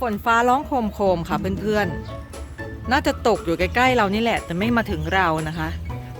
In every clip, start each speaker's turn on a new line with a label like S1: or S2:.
S1: ฝนฟ้าร้องโคมโคมๆค่ะเพื่อนๆ น่าจะตกอยู่ใกล้ๆเรานี่แหละ แต่ไม่มาถึงเรานะคะ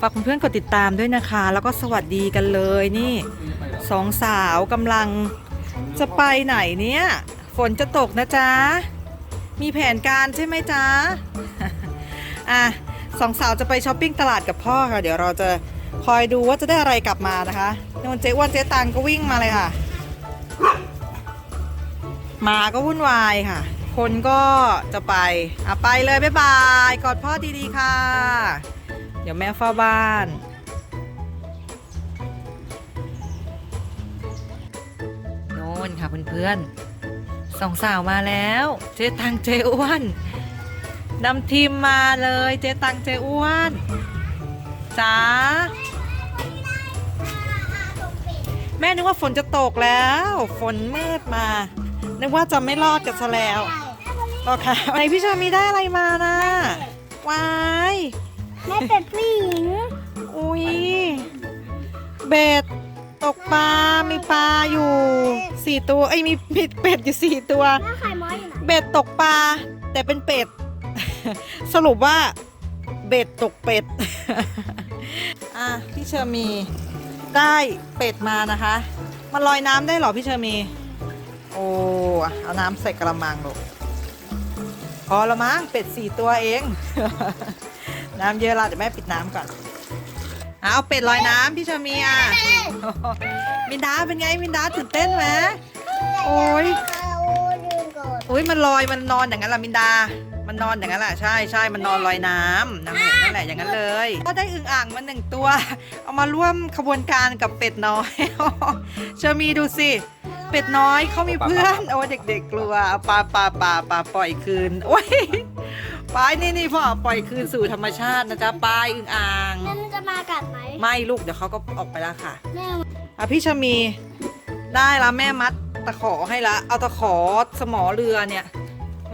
S1: ฝากเพื่อนๆกดติดตามด้วยนะคะ แล้วก็สวัสดีกันเลยนี่สองสาวกำลังจะไปไหนเนี่ย ฝนจะตกนะจ๊ะ มีแผนการใช่ไหมจ๊ะ อะสองสาวจะไปช้อปปิ้งตลาดกับพ่อค่ะ เดี๋ยวเราจะคอยดูว่าจะได้อะไรกลับมานะคะนนเจ๊อ้วนเจ๊ตังก็วิ่งมาเลยค่ะ มาก็วุ่นวายค่ะ คนก็จะไปอะไปเลยบ๊ายบายกอดพ่อดีๆค่ะ เดี๋ยวแม่เฝ้าบ้านโน่นค่ะเพื่อนๆสองสาวมาแล้ว เจ๊ตังเจ๊อ้วนนำทีมมาเลยเจ๊ตังเจ๊อ้วนจ้าแม่นึกว่าฝนจะตกแล้ว ฝนมืดมา นึกว่าจะไม่รอดกันซะแล้วรอค่ะไหนพี่ชามีได้อะไรมานะวาย
S2: แม่เป็ดผู้หญิง
S1: อุ้ย เบ็ดตกปลา มีปลาอยู่สี่ตัว เอ้ย มีมีเป็ดอยู่สี่ตัว
S2: แม่ไข่ม้อยอยู่ไหน
S1: เบ็ดตกปลา แต่เป็นเป็ด สรุปว่า เบ็ดตกเป็ด อะ พี่เชอร์มีได้เป็ดมานะคะ มันลอยน้ำได้เหรอพี่เชอร์มี โอ้ เอาน้ำใส่กระมังลูกพอละมั้งเป็ดสี่ตัวเอง น้ำเยอะละเดี๋ยวแม่ปิดน้ำก่อนเอาเป็ดลอยน้ำพี่ชมีอะมินดาเป็นไงมินดาตื่นเต้นไหมโอ้ย
S2: เอายืนก่อน
S1: อุ้ยมันลอยมันนอนอย่างนั้นล่ะมินดา มันนอนอย่างนั้นแหละใช่ใช่มันนอนลอยน้ำนั่นแหละนั่นแหละอย่างนั้นเลย ก็ได้อึ่งอ่างมาหนึ่งตัว เอามาร่วมขบวนการกับเป็ดน้อยเชอมีดูสิ เป็ดน้อยเขามีเพื่อนโอ้เด็ก ๆ กลัวเอาปลาปลาปลาปลาปล่อยคืนโอ้ยปลายนี่นี่พ่อปล่อยคืนสู่ธรรมชาตินะจ๊ะปลายอึ่งอ่าง
S2: แม่มันจะมากัดไหม
S1: ไม่ลูกเดี๋ยวเขาก็ออกไปแล้วค่ะ
S2: แม่
S1: อะพี่ชะมีได้ละแม่มัดตะขอให้ละเอาตะขอสมอเรือเนี่ย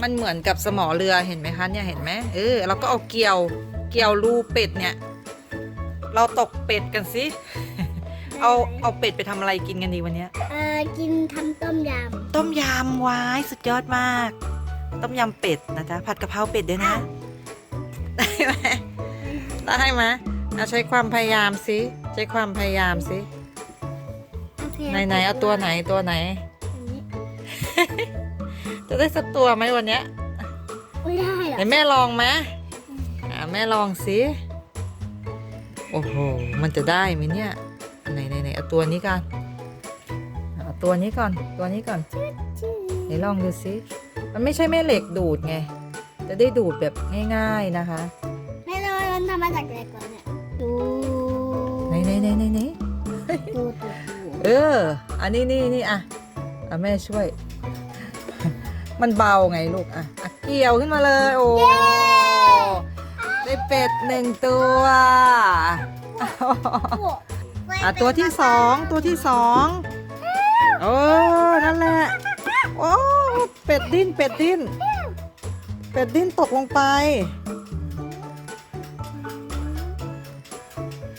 S1: มันเหมือนกับสมอเรือเห็นไหมคะเนี่ยเห็นไหมเออเราก็เอาเกี่ยวเกี่ยวรูเป็ดเนี่ย เราตกเป็ดกันสิ เอาเอาเป็ดไปทำอะไรกินกันดีวันเนี้ย
S2: เออกินทำต้มย
S1: ต้มยำวายสุดยอดมาก ต้มยำเป็ดนะจ๊ะผัดกะเพราเป็ดด้วยนะได้ไหมได้ไหมเอาใช้ความพยายามสิใช้ความพยายามสิำ
S2: โอเค
S1: ไหนไหนเอาตัวไหนตัวไหน
S2: อันนี้
S1: จะได้สักตัวไหมวันเนี้ย
S2: ไม่ได้หรอ
S1: ไหนแม่ลองไหมอ่าแม่ลองสิโอ้โหมันจะได้ไหมเนี่ย เอาตัวนี้ก่อนเอาตัวนี้ก่อน ตัวนี้ก่อนไหนลองดูสิมันไม่ใช่แม่เหล็กดูดไง จะได้ดูดแบบง่าย ๆนะคะ
S2: แม่เลยมันทำมาจากเหล็กก่อนเนี่ย ดู
S1: ไหนไหนไหนไหนไหน
S2: ดูดูดู
S1: เออ อันนี้นี่นี่อะอะแม่ช่วย มันเบาไงลูกอะอะเกี่ยวขึ้นมาเลย โอ้ได้เป็ดหนึ่งตัว อะตัวที่สองตัวที่สองโอ้นั่นแหละโอ้เป็ดดิ้นเป็ดดิ้นเป็ดดิ้นตกลงไป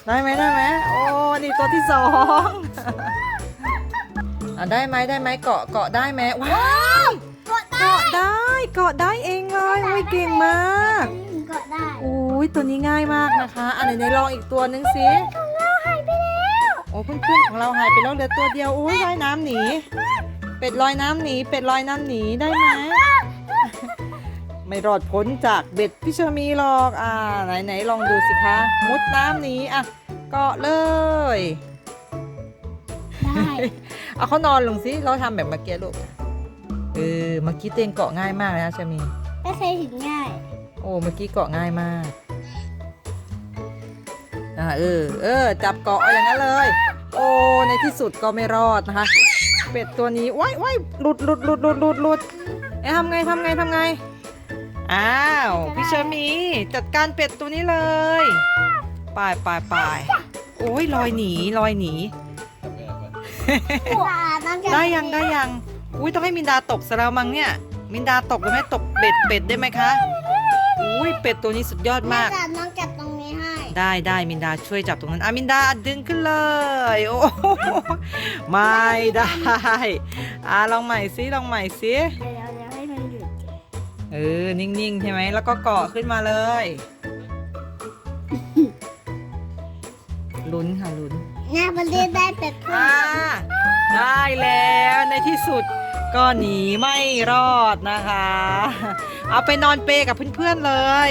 S1: ได้ไหมได้ไหมโอ้นี่ตัวที่สองอะได้ไหมได้ไหมเกาะเกาะได้ไหมว้าว
S2: กดได้
S1: เกาะได้เกาะได้เองเลยโอ้ยเก่งมาก
S2: กดได้
S1: อุ้ยตัวนี้ง่ายมากนะคะ อันไหนๆลองอีกตัวนึงสิ
S2: แล้ว
S1: โอ้เพื่อนๆของเราหายไปแล้วเหลือตัวเดียวโอ้ยว่ายน้ำหนี เป็ดลอยน้ำหนี เป็ดลอยน้ำหนีได้ไหมไม่รอดพ้นจากเบ็ดพี่เชอมีหรอกอ่าไหนๆลองดูสิคะมุดน้ำหนีอะเกาะเลย
S2: ได้
S1: เอาเขานอนลงสิเราทำแบบเมื่อกี้ลูกเออเมื่อกี้เตงเกาะง่ายมากเลยนะเชอมี
S2: ก็เคยถึงง่าย
S1: โอ้เมื่อกี้เกาะง่ายมากอ่าเออเออจับเกาะอย่างนั้นเลย โอ้ในที่สุดก็ไม่รอดนะคะ เป็ดตัวนี้ว้ายว้ายหลุดหลุดหลุดหลุดหลุดหลุดเอ๊ะทำไงทำไงทำไง อ้าวพี่เชอมีจัดการเป็ดตัวนี้เลยไปไปไปโอ้ยลอยหนีลอยหนี ได้ยังได้ยังอุ้ยต้องให้มินดาตกซะแล้วมั้งเนี่ย มินดาตกแล้วแม่ตกเบ็ดเป็ดได้ไหมคะอุ้ยเป็ดตัวนี้สุดยอดมาก
S2: จับน้องจับตรงนี้ให้
S1: ได้ได้มินดาช่วยจับตรงนั้นอะมินดาดึงขึ้นเลย โอ้โหไม่ได้อะลองใหม่สิลองใหม่สิ
S2: เดี๋ยวเดี๋ยวเดี๋ยวให้มันหยุด
S1: เออนิ่งๆใช่ไหมแล้วก็เกาะขึ้นมาเลยลุ้นค่ะลุ้น
S2: หน้าประเทศได้เป็ดทอ
S1: อ่า
S2: ด
S1: ได้แล้วในที่สุดก็หนีไม่รอดนะคะ เอาไปนอนเปรกับเพื่อนๆเลย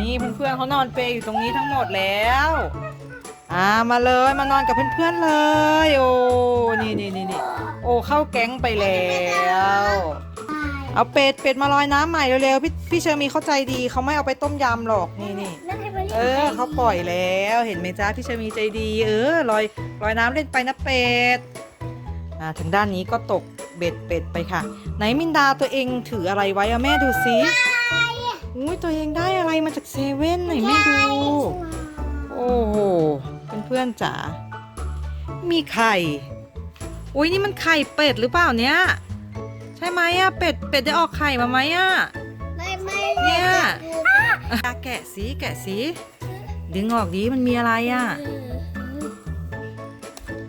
S1: นี่เพื่อนๆเขานอนเปรอยู่ตรงนี้ทั้งหมดแล้วอ่ามาเลยมานอนกับเพื่อนๆเลย โอ้นี่นี่นี่นี่โอ้เข้าแก๊งไปแล้วเอาเป็ดเป็ดมาลอยน้ำใหม่เร็วๆพี่พี่เชอร์มีเข้าใจดีเขาไม่เอาไปต้มยำหรอกนี่นี่เออเขาปล่อยแล้วเห็นไหมจ๊ะพี่เชอร์มีใจดี เออลอยลอยน้ำเล่นไปนะเป็ดอ่าทางด้านนี้ก็ตกเบ็ดเป็ดไปค่ะ ไหนมินดาตัวเองถืออะไรไว้อะแม่ดูสิ อุ้ยตัวเองได้อะไรมาจากเซเว่นไหนแม่ดู โอ้โหเพื่อนๆจ๋า มีไข่ อุ้ยนี่มันไข่เป็ดหรือเปล่าเนี้ยใช่ไหมอะเป็ดเป็ดได้ออกไข่มาไหมอะ
S2: ไม่ไม่
S1: เนี่ยอะแกะสีแกะสี ดึงออกดีมันมีอะไรอะ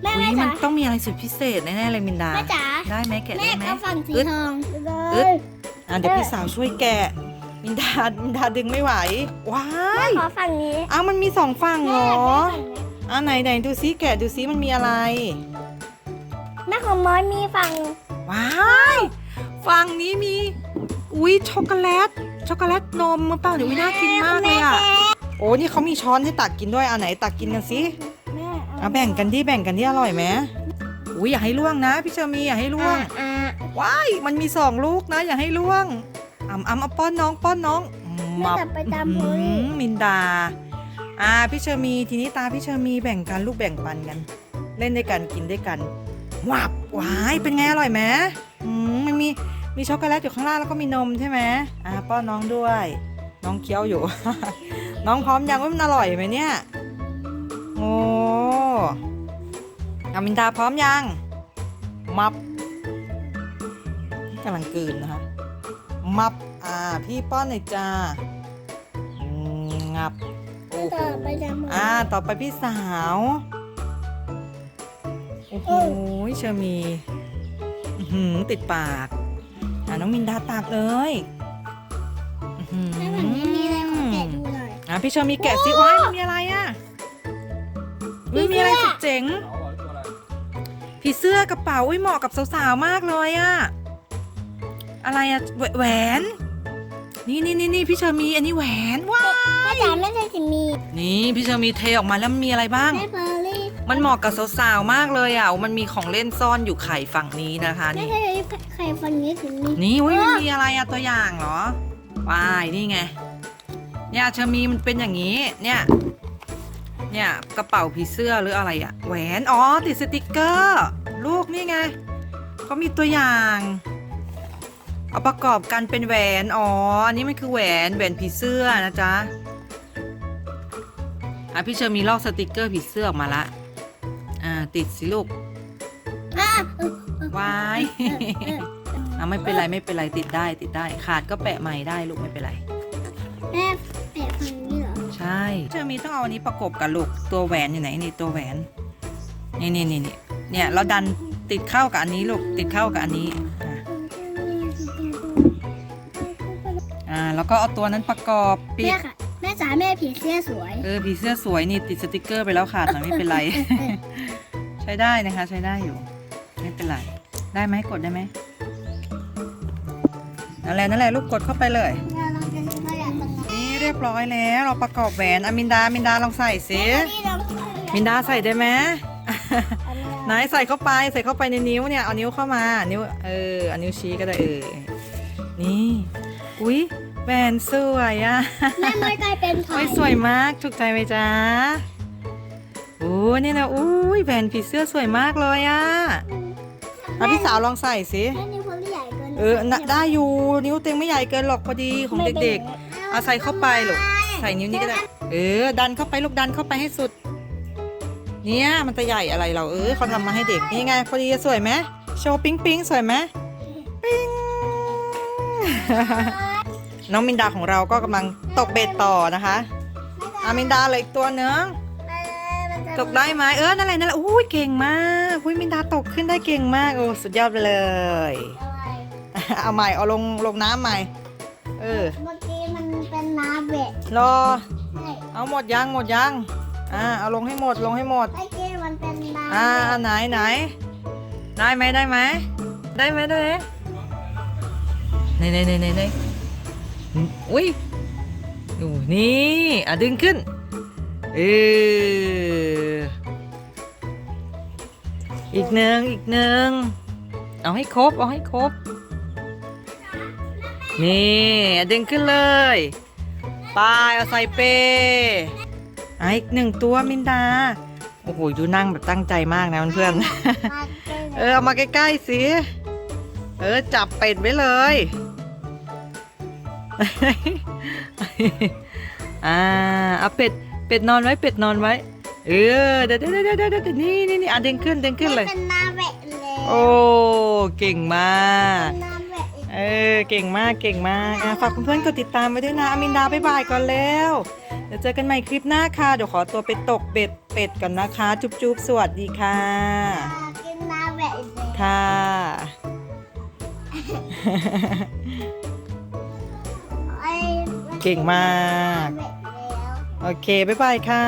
S2: แม่
S1: อุ้
S2: แม่
S1: ยมั
S2: จ๋าน
S1: ต้องมีอะไรสุดพิเศษแน่ๆเลยมินดา
S2: แม่จ๋า
S1: ได้ไหมแกะ
S2: แม่
S1: ได้ไหม
S2: เอาฝั่งสี
S1: อึด
S2: ทอง
S1: อึดอะเดี๋ยวพี่สาวช่วยแกะ มินดามินดาดึงไม่ไหว ว้า
S2: แม่
S1: ย
S2: ขอฝั่งนี้
S1: อ้าวมันมีสองฝั่งเหร
S2: แม่
S1: อ
S2: อยากได้ฝั่งนี้
S1: อะไหนไหนดูซิแกะดูซิมันมีอะไร
S2: แม่ของมอยมีฝั่ง
S1: ว้ายฝั่งนี้มี อุ้ยช็อกโกแลต ช็อกโกแลตนมมาเปล่าเดี๋ยววิน่ากินมากเลยอะ โอ้นี่เขามีช้อนให้ตักกินด้วยอะไหนตักกินกันสิ
S2: แม่
S1: อะแบ่งกันดิแบ่งกันดิอร่อยไหมอุ้ยอย่าให้ล่วงนะพี่เชอมีอย่าให้ล่วง
S2: อ่า
S1: ว้ายมันมีสองลูกนะ อย่าให้ล่วงอ่ำอ่ำเอาป้อนน้องป้อนน้อง
S2: แม่จะไปตามโพ
S1: อื้อ
S2: ลี่
S1: หือมินดา อ่าพี่เชอมีทีนี้ตาพี่เชอมีแบ่งกันลูกแบ่งปันกัน เล่นด้วยกันกินด้วยกันวับว้ายเป็นไงอร่อยไหมอืมมันมีมีช็อกโกแลตอยู่ข้างล่างแล้วก็มีนมใช่ไหมอ่าป้อนน้องด้วย น้องเคี้ยวอยู่ น้องพร้อมยังว่ามันอร่อยไหมเนี่ยโอ้อามินดาพร้อมยังมับกำลังกลืนนะคะมับ อ่า พี่ป้อนหน่อยจ้าอืมงับโอ้โห
S2: ต่อไปตามโพลี่
S1: อ่า ต่อไปพี่สาว โอ้โหเชอมีอื้อหือติดปาก อ่าน้องมินดาตักเลยอื้อหือ
S2: แม่ฝั่งนี้มีอะไรขอแกะดูหน่อย
S1: อ่าพี่เชอมีแกะซิว้ายมันมีอะไรอะอุ้ยมีอะไรสุดเจ๋งผีเสื้อกระเป๋าอุ้ยเหมาะกับสาวๆมากเลยอะอะไรอะแหวแหวน นี่นี่นี่นี่พี่เชอมีอันนี้แหวนว้า
S2: แม่จ๋าไม่ใช่สิมี
S1: นี่พี่เชอมีเทออกมาแล้วมันมีอะไรบ้าง
S2: แม่เบอร์รี่
S1: มันเหมาะกับสาวๆมากเลยอะมันมีของเล่นซ่อนอยู่ไข่ฝั่งนี้นะคะ
S2: แม่
S1: นี่
S2: ใช่ใครฝั่งนี้ถึงมี
S1: นี่อุ้ยมันมีอะไรอะตัวอย่างเหรอว้ายนี่ไง เนี่ยเชอมีมันเป็นอย่างนี้ เนี่ย เนี่ยกระเป๋าผีเสื้อหรืออะไรอะแหวน อ๋อติดสติกเกอร์ ลูกนี่ไงเขามีตัวอย่าง เอาประกอบกันเป็นแหวน อ๋อ อันนี้มันคือแหวน แหวนผีเสื้อนะจ๊ะ อะพี่เชอร์มีลอกสติกเกอร์ผีเสื้อออกมาละ อ่า ติดสิลูก
S2: อะเออ
S1: วายอะไม่เป็นไรไม่เป็นไรติดได้ติดได้ ขาดก็แปะใหม่ได้ลูกไม่เป็นไร
S2: แม่แปะฝั่งนี้เหรอ
S1: ใช่ เชอร์มีต้องเอาอันนี้ประกบกับลูก ตัวแหวนอยู่ไหนนี่ตัวแหวน นี่นี่นี่นี่เนี่ยเราดันติดเข้ากับอันนี้ลูกติดเข้ากับอันนี้ แล้วก็เอาตัวนั้นประกอบปิด
S2: แม่ค่ะแม่จ๋าแม่ผีเสื้อสวย
S1: เออผีเสื้อสวยนี่ติดสติกเกอร์ไปแล้วขาดหน่อยไม่เป็นไร ใช้ได้นะคะ ใช้ได้อยู่ ไม่เป็นไร ได้ไหมกดได้ไหมนั่นแหละนั่นแหละลูกกดเข้าไปเลย
S2: เราลองจะตัวอย่างตรงนี้
S1: นี่เรียบร้อยแล้ว เราประกอบแหวนอามินดามินดาลองใส่สิ
S2: นี่เรา
S1: มินดาใส่ได้ไหม ไหนใส่เข้าไปใส่เข้าไปในนิ้วเนี่ยเอานิ้วเข้ามา นิ้วเออเอานิ้วชี้ก็ได้เออนี่อุ๊ย แหวนสวยอะ
S2: แม่ไม่กลายเป็นไผ่
S1: โอ้ยสวยมากถูกใจไหมจ๊ะโอ้นี่นะอุ้ยแหวนผีเสื้อสวยมากเลยอะอะพี่สาวลองใส่สิ
S2: แม่นิ้วโพลี่ใหญ่เกิน
S1: เออน่ะได้อยู่นิ้วเต็งไม่ใหญ่เกินหรอกพอดีของเด็กๆเอาใส่เข้าไปลูกใส่นิ้วนี้ก็ได้เออ ดันเข้าไปลูกดันเข้าไปให้สุด เนี่ยมันจะใหญ่อะไรเราเออเขาทำมาให้เด็กนี่ไงพอดีสวยไหมโชว์ปิ๊งปิ๊งสวยไหมปิ๊ง น้องมินดาของเราก็กำลังตกเบ็ดต่อนะคะอามินดาเหลยอีกตัวเนื้องตกได้ไหมเออนั่นแหละนั่นแหละอุ้ยเก่งมากอุ้ยมินดาตกขึ้นได้เก่งมากโอ้สุดยอดไปเลย เอาใหม่เอาลงลงน้ำใหม่ เออ
S2: เมื่อกี้มันเป็นนาเบะ
S1: รอ
S2: ใช่
S1: เอาหมดยังหมดยังอ่าเอาลงให้หมดลงให้หมด
S2: เมื่อกี้มันเป็นนา
S1: อ่า
S2: เบะ
S1: อันไหนไหนได้ไหมได้ไหมได้ไหมได้ไหมไหนไหนไหนไหนไหน อุ้ยดูนี่อะดึงขึ้น เอออีกหนึ่งอีกหนึ่งเอาให้ครบ เอาให้ครบ นี่อะดึงขึ้นเลยไปเอาใส่เปอะอีกหนึ่งตัวมินดา โอ้โหดูนั่งแบบตั้งใจมากนะเพื่อนๆ
S2: มาเป็น
S1: เออเอามาใกล้ๆสิ เออจับเป็ดไว้เลย อ่าเอาเป็ดเป็ดนอนไว้เป็ดนอนไว้ เออเดี๋ยวเดี๋ยวเดี๋ยวเดี๋ยวเดี๋ยวนี่นี่นี่อะเด้งขึ้นเด้งขึ้นเลย
S2: เป็นนาเบะเลย
S1: โอ้เก่งมาก
S2: เป็นนาเบะอีก
S1: เออเก่งมากเก่งมากอะฝากเพื่อนๆกดติดตามไว้ด้วยนะอามินดาบ๊ายบายก่อนแล้วเดี๋ยวเจอกันใหม่คลิปหน้าค่ะเดี๋ยวขอตัวไปตกเบ็ดเป็ดก่อนนะคะ จุ๊บๆสวัสดีค่ะ
S2: กินนาเบะอีกเลย
S1: ค่ะ
S2: ไอ้
S1: เก่งมาก โอเค บ๊ายบายค่ะ